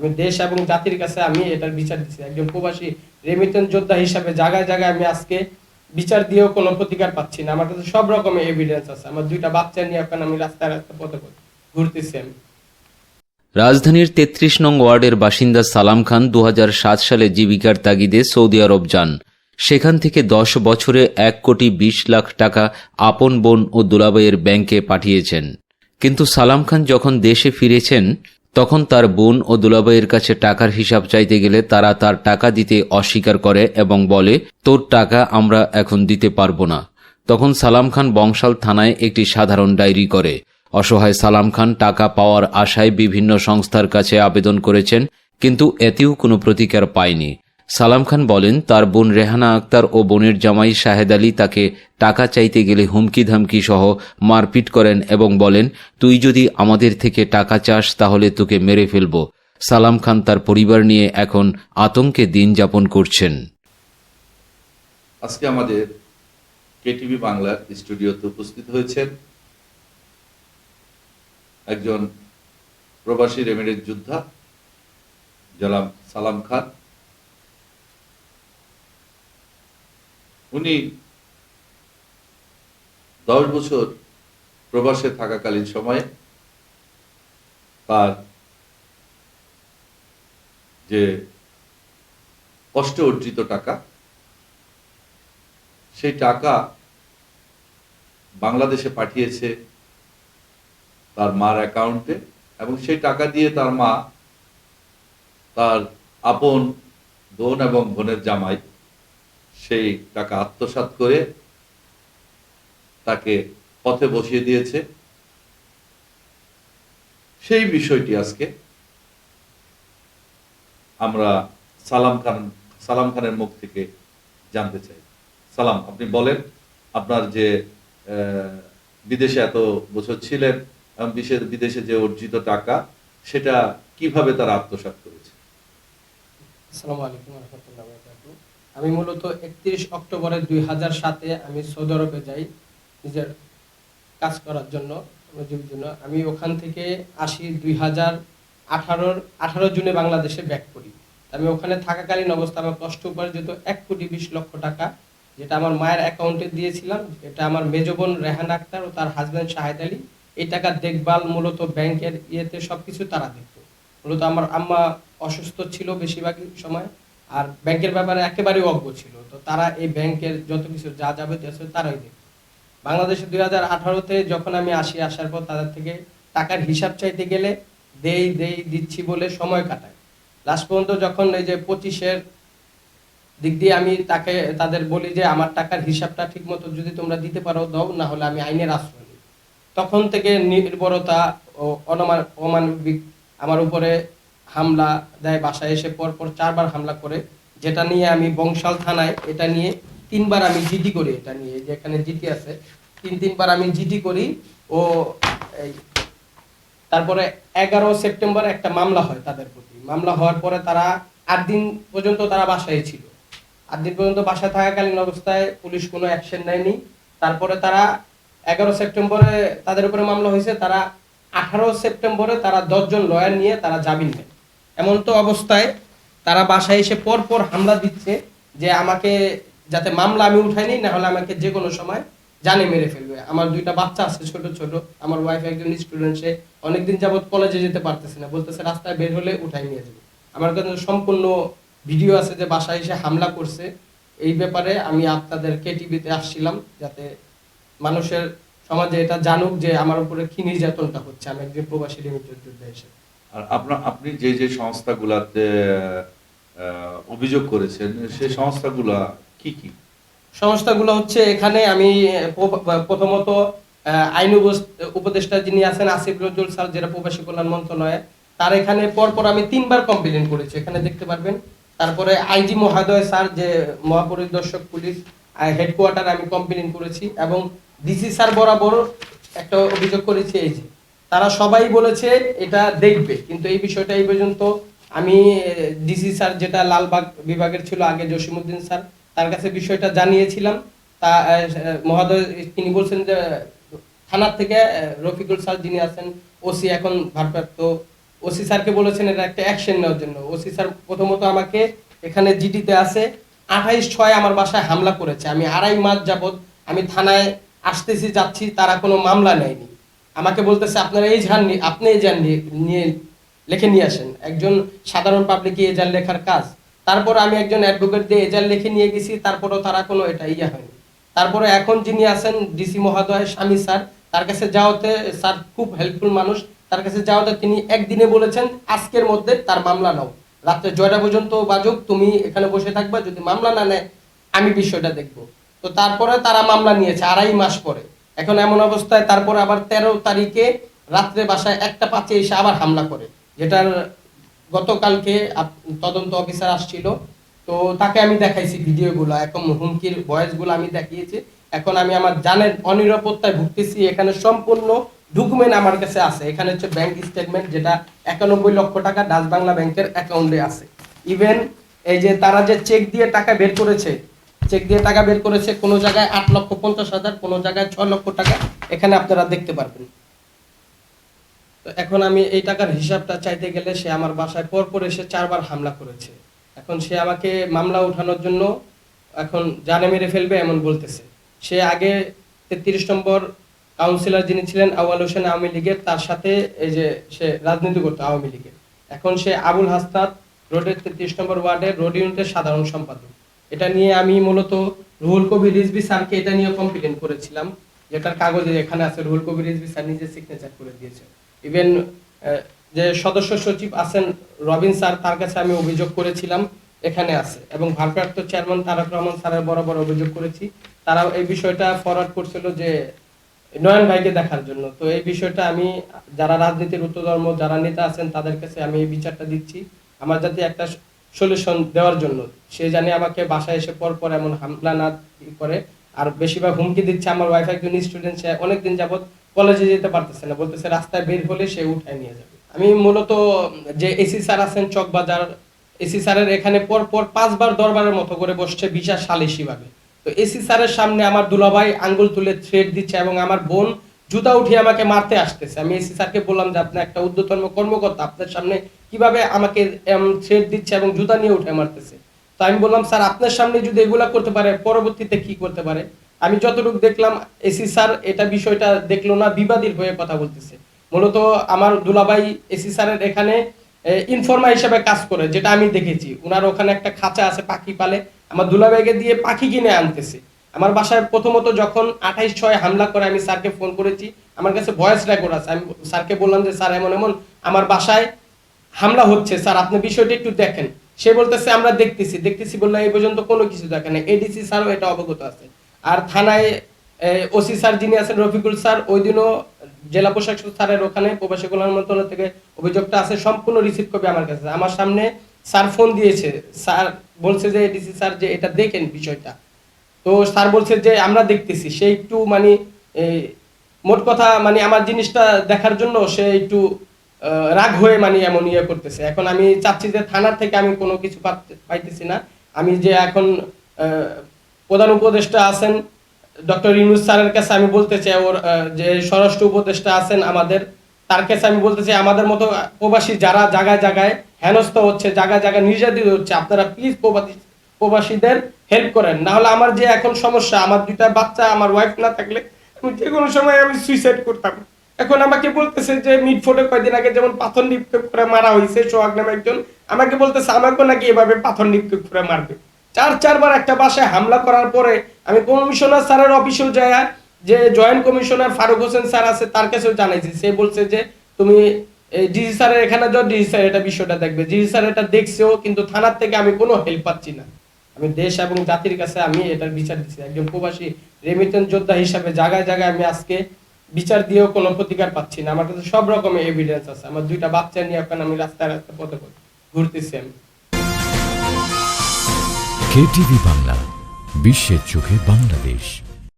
আমি দেশ এবং জাতির কাছে আমি এটার বিচার দিচ্ছি একজন প্রবাসী রেমিটেন্স যোদ্ধা হিসাবে জায়গায় জায়গায় আমি আজকে বিচার দিয়েও কোনো প্রতিকার পাচ্ছি না। আমার কাছে সব রকমের এভিডেন্স আছে। আমার দুইটা বাচ্চা নিয়ে এখন আমি রাস্তায় রাস্তায় পথে ঘুরতেছি আমি। রাজধানীর তেত্রিশ নং ওয়ার্ডের বাসিন্দা সালাম খান দু হাজার সাত সালে জীবিকার তাগিদে সৌদি আরব যান। সেখান থেকে দশ বছরে এক কোটি বিশ লাখ টাকা আপন বোন ও দুলাবাইয়ের ব্যাংকে পাঠিয়েছেন। কিন্তু সালাম খান যখন দেশে ফিরেছেন তখন তার বোন ও দুলাবাইয়ের কাছে টাকার হিসাব চাইতে গেলে তারা তার টাকা দিতে অস্বীকার করে এবং বলে, তোর টাকা আমরা এখন দিতে পারব না। তখন সালাম খান বংশাল থানায় একটি সাধারণ ডায়েরি করে। অসহায় সালাম খান টাকা পাওয়ার আশায় বিভিন্ন সংস্থার কাছে আবেদন করেছেন, কিন্তু এতেও কোনো প্রতিকার পায়নি। সালাম খান বলেন, তার বোন রেহানা আক্তার ও বোনের জামাই শাহেদ আলী তাকে টাকা চাইতে গেলে হুমকি ধামকি সহ মারপিট করেন এবং বলেন, তুই যদি আমাদের থেকে টাকা চাস, তাহলে তোকে মেরে ফেলব। সালাম খান তার পরিবার নিয়ে এখন আতঙ্কে দিন যাপন করছেন। আজকে আমাদের কেটিভি বাংলার স্টুডিওতে উপস্থিত হয়েছেন একজন প্রবাসী রেমেডের যোদ্ধা, জনাব সালাম খান। উনি দশ বছর প্রবাসে থাকাকালীন সময়ে তার যে কষ্ট অর্জিত টাকা, সেই টাকা বাংলাদেশে পাঠিয়েছে তার মার অ্যাকাউন্টে এবং সেই টাকা দিয়ে তার মা তার আপন বোন এবং বোনের জামাই সেই টাকা আত্মসাৎ করে তাকে পথে বসিয়ে দিয়েছে। সেই বিষয়টি আজকে আমরা সালাম খান, সালাম খানের মুখ থেকে জানতে চাই। সালাম, আপনি বলেন, আপনার যে বিদেশে এত বছর ছিলেন এবং বিশে- বিদেশে যে অর্জিত টাকা, সেটা কীভাবে তারা আত্মসাৎ করেছে? আসসালামু আলাইকুম রহমতুল্লাহ। আমি মূলত একত্রিশ অক্টোবরে দুই হাজার সাতে আমি সৌদি আরবে যাই নিজের কাজ করার জন্য রুজির জন্য। আমি ওখান থেকে আসি দুই হাজার আঠারোর, আঠারো জুনে বাংলাদেশে ব্যাক করি। আমি ওখানে থাকাকালীন অবস্থা আমার কষ্ট উপার্জিত এক কোটি বিশ লক্ষ টাকা, যেটা আমার মায়ের অ্যাকাউন্টে দিয়েছিলাম, এটা আমার মেজো বোন রেহান আক্তার ও তার হাজব্যান্ড শাহেদ আলী, এই টাকার দেখভাল মূলত ব্যাংকের ইয়েতে সবকিছু তারা দেখতো। মূলত আমার আম্মা অসুস্থ ছিল বেশিরভাগ সময়। আর ব্যাংকের ব্যাপারে একেবারেই অজ্ঞ ছিল। তো তারা এই ব্যাংকের যত কিছু যা যাবে তারাই দেখতো বাংলাদেশে দুই হাজার আঠারোতে যখন আমি আসি, আসার পর তাদের থেকে টাকার হিসাব চাইতে গেলে দেই দেই, দিচ্ছি বলে সময় কাটায় লাস্ট পর্যন্ত যখন এই যে পঁচিশের দিক দিয়ে আমি তাকে, তাদের বলি যে আমার টাকার হিসাবটা ঠিক মতো যদি তোমরা দিতে পারো, দাও, না হলে আমি আইনের আশ্রয় নিই তখন থেকে নির্ভরতা ও অনমান অমানবিক আমার উপরে হামলা দেয় বাসায় এসে পর পর চারবার হামলা করে। যেটা নিয়ে আমি বংশাল থানায় এটা নিয়ে তিনবার আমি জিডি করি, এটা নিয়ে যেখানে জিটি আছে। তিন, তিনবার আমি জিডি করি। ও তারপরে এগারো সেপ্টেম্বর একটা মামলা হয় তাদের প্রতি। মামলা হওয়ার পরে তারা আট দিন পর্যন্ত তারা বাসায় ছিল। আট দিন পর্যন্ত বাসায় থাকাকালীন অবস্থায় পুলিশ কোনো অ্যাকশন নেয়নি। তারপরে তারা এগারো সেপ্টেম্বরে তাদের উপরে মামলা হয়েছে। তারা আঠারো সেপ্টেম্বরে তারা দশজন লয়ার নিয়ে তারা জামিন নেয়। এমন তো অবস্থায় তারা বাসায় এসে পর পর হামলা দিচ্ছে যে আমাকে যাতে মামলা আমি উঠাইনি না হলে আমাকে যে কোনো সময় জানে মেরে ফেলবে। আমার দুইটা বাচ্চা আছে, ছোট ছোট। আমার ওয়াইফ একজন স্টুডেন্ট সে অনেকদিন যাবত কলেজে যেতে পারতেছে না। বলতেছে, রাস্তায় বের হলে উঠাই নিয়ে যাবে। আমার কাছে সম্পূর্ণ ভিডিও আছে যে বাসায় এসে হামলা করছে। এই ব্যাপারে আমি আপনাদের কেটিভিতে আসছিলাম যাতে মানুষের সমাজে এটা জানুক যে আমার উপরে কি নির্যাতনটা হচ্ছে। আমি একজন প্রবাসী রেমিটেন্স যোদ্ধা হিসেবে। আপনার আপনি যে যে সংস্থাগুলাতে অভিযোগ করেছেন সেই সংস্থাগুলা কি কি? সংস্থাগুলো হচ্ছে এখানে আমি প্রথমত আইন উপদেষ্টা যিনি আছেন, আসিফ নজরুল স্যার, যেটা প্রবাসী কল্যাণ মন্ত্রণালয়ে, তার এখানে পরপর আমি তিনবার কমপ্লেন করেছি, এখানে দেখতে পারবেন। তারপরে আইজি মহাদয় স্যার, যে মহাপরিদর্শক পুলিশ হেডকোয়ার্টার আমি কমপ্লেন করেছি এবং ডিসি স্যার বরাবর একটা অভিযোগ করেছি এই যে। তারা সবাই বলেছে এটা দেখবে। কিন্তু এই বিষয়টা এই পর্যন্ত আমি ডিসি স্যার যেটা লালবাগ বিভাগের ছিল আগে জসিমউদ্দিন স্যার, তার কাছে বিষয়টা জানিয়েছিলাম। তা মহোদয়, তিনি বলছেন যে, থানার থেকে রফিকুল স্যার যিনি আছেন, ওসি এখন ভারপ্রাপ্ত, ওসি স্যারকে বলেছেন এটা একটা অ্যাকশন নেওয়ার জন্য। ওসি স্যার প্রথমত আমাকে এখানে জিডিতে আছে। আঠাইশ ছয় আমার বাসায় হামলা করেছে। আমি আড়াই মাস যাবৎ আমি থানায় আসতেছি, যাচ্ছি, তারা কোনো মামলা নেয়নি। আমাকে বলতেছে, আপনারা এই নি- আপনি এই নিয়ে- নিয়ে লিখে নিয়ে আসেন। একজন সাধারণ পাবলিকে এজাল লেখার কাজ। তারপর আমি একজন অ্যাডভোকেট দিয়ে এজাল লিখে নিয়ে গেছি, তারপরও তারা কোনো এটা ইয়ে হয়নি। তারপরে এখন যিনি আছেন ডিসি মহোদয়, স্বামী স্যার, তার কাছে যাওয়াতে স্যার খুব হেল্পফুল মানুষ। তার কাছে যাওয়াতে তিনি একদিনে বলেছেন, আজকের মধ্যে তার মামলা নাও। রাত্রে জয়টা পর্যন্ত বাজুক, তুমি এখানে বসে থাকবা। যদি মামলা না নেয়, আমি বিষয়টা দেখব। তো তারপরে তারা মামলা নিয়েছে, আড়াই মাস পরে। এখন এমন অবস্থায় তারপর আবার তেরো তারিখে রাত্রে বাসায় একটা পাঁচে এসে আবার হামলা করে, যেটার গতকালকে তদন্ত অফিসার আসছিল। তো তাকে আমি দেখাইছি ভিডিওগুলো, এখন হুমকির ভয়েসগুলো আমি দেখিয়েছি। এখন আমি আমার জানের অনিরাপত্তায় ভুগতেছি, এখানে সম্পূর্ণ ডকুমেন্ট আমার কাছে আছে। এখানে হচ্ছে ব্যাংক স্টেটমেন্ট যেটা একানব্বই লক্ষ টাকা ডাচ বাংলা ব্যাংকের অ্যাকাউন্টে আছে। ইভেন এই যে তারা যে চেক দিয়ে টাকা বের করেছে চেক দিয়ে টাকা বের করেছে, কোনো জায়গায় আট লক্ষ পঞ্চাশ হাজার, কোনো জায়গায় ছয় লক্ষ টাকা, এখানে আপনারা দেখতে পারবেন। তো এখন আমি এই টাকার হিসাবটা চাইতে গেলে সে আমার বাসায় পর পর এসে চারবার হামলা করেছে। এখন সে আমাকে মামলা উঠানোর জন্য এখন জানে মেরে ফেলবে এমন বলতেছে। সে আগে তেত্রিশ নম্বর কাউন্সিলর যিনি ছিলেন, আউয়াল হোসেন আওয়ামী লীগের, তার সাথে এই যে সে রাজনীতি করতো আওয়ামী লীগের। এখন সে আবুল হাসনাত রোডের তেত্রিশ নম্বর ওয়ার্ডের রোড ইউনিটের সাধারণ সম্পাদক। এটা নিয়ে আমি মূলত রুহুল কবির রিজবি স্যারকে এটা নিয়ে কমপ্লেন করেছিলাম যেটার কাগজে এখানে আছে রুহুল কবির রিজবি স্যার নিজে সিগনেচার করে দিয়েছে। ইভেন যে সদস্য সচিব আছেন রবিন স্যার, তার কাছে আমি অভিযোগ করেছিলাম, এখানে আছে। এবং ভারপ্রাপ্ত চেয়ারম্যান তারক রহমান স্যারের বরাবর অভিযোগ করেছি। তারা এই বিষয়টা ফরওয়ার্ড করছিল যে নয়ন ভাইকে দেখার জন্য। তো এই বিষয়টা আমি, যারা রাজনীতির উত্তরধর্ম যারা নেতা আছেন, তাদের কাছে আমি এই বিচারটা দিচ্ছি। আমার যাতে একটা সলিউশন দেওয়ার জন্য। সে জানে আমাকে বাসায় এসে পর পর এমন হামলা না করে, আর বেশিরভাগ হুমকি দিচ্ছে আমার ওয়াইফ একজন স্টুডেন্ট সে অনেকদিন যাবত কলেজে যেতে পারতেছে না। বলতেছে, রাস্তায় বের হলে সে উঠায় নিয়ে যাবে। আমি মূলত যে এসি স্যার আছেন, চকবাজার এসি স্যারের এখানে পর পর পাঁচবার দরবারের মতো করে বসছে বিশাল সালিশি ভাবে। তো এসি স্যারের সামনে আমার দুলাভাই আঙ্গুল তুলে থ্রেড দিচ্ছে এবং আমার বোন জুতা উঠিয়ে আমাকে মারতে আসতেছে। আমি এসি স্যারকে বললাম যে, আপনি একটা ঊর্ধ্বতন কর্মকর্তা, আপনার সামনে কীভাবে আমাকে থ্রেড দিচ্ছে এবং জুতা নিয়ে উঠে মারতেছে? তো আমি বললাম, স্যার, আপনার সামনে যদি এগুলা করতে পারে, পরবর্তীতে কি করতে পারে? আমি যতটুকু দেখলাম এসি স্যার এটা বিষয়টা দেখল না, বিবাদীর হয়ে কথা বলতেছে। মূলত আমার দুলাভাই এসি স্যারের এখানে ইনফর্মা হিসেবে কাজ করে, যেটা আমি দেখেছি। ওনার ওখানে একটা খাঁচা আছে পাখি পালে। আমার দুলাভাইকে দিয়ে পাখি কিনে আনতেছে। আমার বাসায় প্রথমত যখন আঠাইশ ছয় হামলা করে আমি স্যারকে ফোন করেছি, আমার কাছে ভয়েস রেকর্ড আছে। আমি স্যারকে বললাম যে, স্যার, এমন এমন, আমার বাসায় হামলা হচ্ছে। স্যার, আপনি বিষয়টা একটু দেখেন। সে বলতেছে, আমরা দেখতেছি। দেখতেছি বললে এই পর্যন্ত কোনো কিছু দেখে না এডিসি স্যারও এটা অবগত আছে। আর থানায় ওসি স্যার যিনি আছেন, রফিকুল স্যার, ওই দিনও জেলা প্রশাসক স্যারের ওখানে প্রবাসী কল্যাণ মন্ত্রণালয় থেকে অভিযোগটা আছে, সম্পূর্ণ রিসিভ কপি আমার কাছে আমার সামনে স্যার ফোন দিয়েছে। স্যার বলছে যে এডিসি স্যার, যে এটা দেখেন বিষয়টা। তো স্যার বলছে যে, আমরা দেখতেছি। সে একটু মানে মোট কথা মানে আমার জিনিসটা দেখার জন্য সে একটু রাগ হয়ে মানে এমন ইয়ে করতেছে। এখন আমি চাচ্ছি যে থানার থেকে আমি কোনো কিছু পাইতেছি না। আমি যে এখন প্রধান উপদেষ্টা আছেন, ডক্টর ইউনুস স্যারের কাছে আমি বলতে চাই, ওর যে স্বরাষ্ট্র উপদেষ্টা আছেন আমাদের, তার কাছে আমি বলতে চাই, আমাদের মতো প্রবাসী যারা জায়গায় জায়গায় হেনস্থ হচ্ছে, জায়গায় জায়গায় নির্যাতিত হচ্ছে, আপনারা প্লিজ প্রবাসী প্রবাসীদের হেল্প করেন। না হলে আমার যে এখন সমস্যা, আমার দুইটা বাচ্চা, আমার ওয়াইফ না থাকলে যে কোনো সময় আমি সুইসাইড করতাম। এখন আমাকে বলতেছে যে মিটফোর্টে কয়দিন আগে যেমন পাথর নিক্ষেপ করে মারা হয়েছে সোহাগ নামে একজন, আমাকে বলতেছে আমাকে নাকি এভাবে পাথর নিক্ষেপ করে মারবে। চার, চারবার একটা বাসায় হামলা করার পরে আমি কমিশনার স্যারের অফিসেও যায় যে joint commissioner Farooq Hossain sir আছে, তার কাছেও জানাইছি। সে বলছে যে, তুমি ডিজি স্যারের এখানে যাও, ডিজি স্যার এটা বিষয়টা দেখবে। ডিজি স্যার এটা দেখছেও, কিন্তু থানার থেকে আমি কোনো হেল্প পাচ্ছি না। আমি দেশ এবং জাতির কাছে আমি এটার বিচার দিচ্ছি একজন প্রবাসী রেমিটেন্স যোদ্ধা হিসাবে জায়গায় জায়গায় আমি আজকে বিচার দিয়েও কোনো প্রতিকার পাচ্ছি না। আমার কাছে সব রকমের এভিডেন্স আছে। আমার দুইটা বাচ্চা নিয়ে এখন আমি রাস্তায় রাস্তায় পথে ঘুরতেছি আমি। কেটিভি বাংলা, বিশ্বের চোখে বাংলাদেশ।